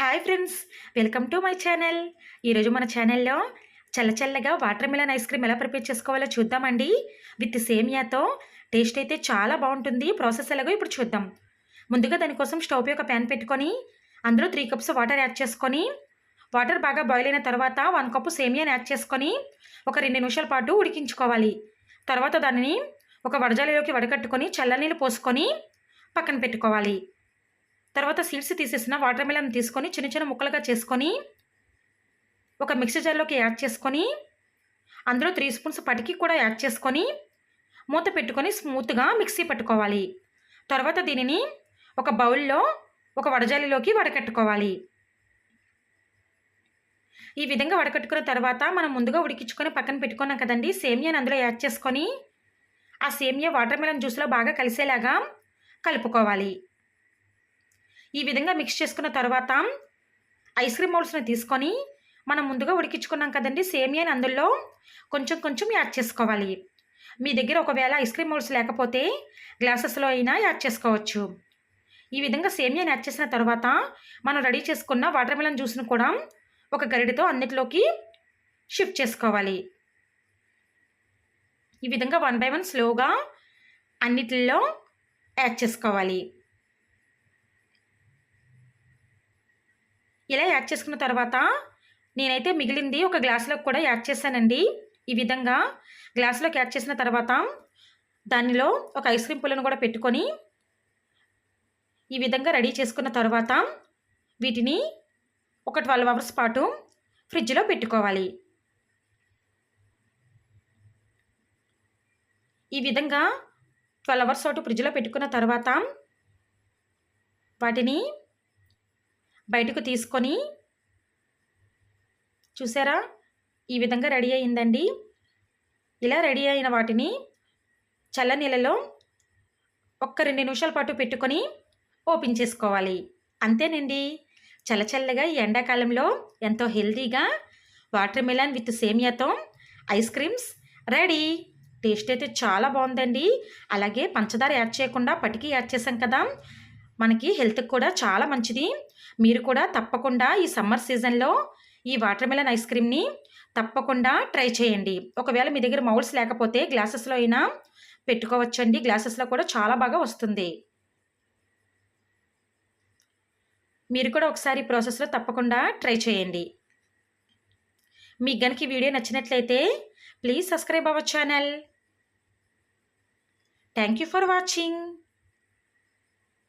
Hi friends welcome to my channel. ఈరోజు మన ఛానల్లో చల్లచల్లగా వాటర్ మిలన్ ఐస్ క్రీమ్ ఎలా ప్రిపేర్ చేసుకోవాలో చూద్దామండి. విత్ సేమియాతో టేస్ట్ అయితే చాలా బాగుంటుంది. ప్రాసెస్ ఎలాగో ఇప్పుడు చూద్దాం. ముందుగా దానికోసం స్టవ్ పై ఒక ప్యాన్ పెట్టుకొని అందులో త్రీ కప్స్ వాటర్ యాడ్ చేసుకొని వాటర్ బాగా బాయిల్ అయిన తర్వాత వన్ కప్పు సేమియాని యాడ్ చేసుకొని ఒక రెండు నిమిషాల పాటు ఉడికించుకోవాలి. తర్వాత దానిని ఒక వడజాలిలోకి వడకట్టుకొని చల్లనీళ్ళు పోసుకొని పక్కన పెట్టుకోవాలి. తర్వాత సీడ్స్ తీసేసిన వాటర్ మిలన్ తీసుకొని చిన్న చిన్న ముక్కలుగా చేసుకొని ఒక మిక్సీ జార్లోకి యాడ్ చేసుకొని అందులో త్రీ స్పూన్స్ పటికి కూడా యాడ్ చేసుకొని మూత పెట్టుకొని స్మూత్గా మిక్సీ పట్టుకోవాలి. తర్వాత దీనిని ఒక బౌల్లో ఒక వడజాలిలోకి వడకట్టుకోవాలి. ఈ విధంగా వడకట్టుకున్న తర్వాత మనం ముందుగా ఉడికించుకొని పక్కన పెట్టుకున్నాం కదండి సేమియాని అందులో యాడ్ చేసుకొని ఆ సేమియా వాటర్ మిలన్ జ్యూస్లో బాగా కలిసేలాగా కలుపుకోవాలి. ఈ విధంగా మిక్స్ చేసుకున్న తర్వాత ఐస్ క్రీమ్ మౌల్స్ని తీసుకొని మనం ముందుగా ఉడికించుకున్నాం కదండి. సేమియాని అందులో కొంచెం కొంచెం యాడ్ చేసుకోవాలి. మీ దగ్గర ఒకవేళ ఐస్ క్రీమ్ మౌల్స్ లేకపోతే గ్లాసెస్లో అయినా యాడ్ చేసుకోవచ్చు. ఈ విధంగా సేమియాని యాడ్ చేసిన తర్వాత మనం రెడీ చేసుకున్న వాటర్ మిలన్ జ్యూస్ను కూడా ఒక గరిడితో అన్నిటిలోకి షిఫ్ట్ చేసుకోవాలి. ఈ విధంగా వన్ బై వన్ స్లోగా అన్నిటిలో యాడ్ చేసుకోవాలి. ఇలా యాడ్ చేసుకున్న తర్వాత నేనైతే మిగిలింది ఒక గ్లాసులోకి కూడా యాడ్ చేశానండి. ఈ విధంగా గ్లాసులోకి యాడ్ చేసిన తర్వాత దానిలో ఒక ఐస్ క్రీమ్ పుల్లను కూడా పెట్టుకొని ఈ విధంగా రెడీ చేసుకున్న తర్వాత వీటిని ఒక ట్వెల్వ్ అవర్స్ పాటు ఫ్రిడ్జ్లో పెట్టుకోవాలి. ఈ విధంగా ట్వెల్వ్ అవర్స్ పాటు ఫ్రిడ్జ్లో పెట్టుకున్న తర్వాత వాటిని బయటకు తీసుకొని చూసారా? ఈ విధంగా రెడీ అయిందండి ఇలా రెడీ అయిన వాటిని చల్ల నీళ్ళలో ఒక్క రెండు నిమిషాల పాటు పెట్టుకొని ఓపెన్ చేసుకోవాలి. అంతేనండి. చల్లచల్లగా ఈ ఎండాకాలంలో ఎంతో హెల్తీగా వాటర్ మిలన్ విత్ సేమియాతో ఐస్ క్రీమ్స్ రెడీ. టేస్ట్ అయితే చాలా బాగుందండి. అలాగే పంచదార యాడ్ చేయకుండా పటికి యాడ్ చేసాం కదా. మనకి హెల్త్కి కూడా చాలా మంచిది. మీరు కూడా తప్పకుండా ఈ సమ్మర్ సీజన్లో ఈ వాటర్ మిలన్ ఐస్ క్రీమ్ని తప్పకుండా ట్రై చేయండి. ఒకవేళ మీ దగ్గర మౌల్స్ లేకపోతే గ్లాసెస్లో అయినా పెట్టుకోవచ్చండి. గ్లాసెస్లో కూడా చాలా బాగా వస్తుంది. మీరు కూడా ఒకసారి ప్రాసెస్లో తప్పకుండా ట్రై చేయండి. మీకు కనుక ఈ వీడియో నచ్చినట్లయితే please subscribe our channel. Thank you for watching.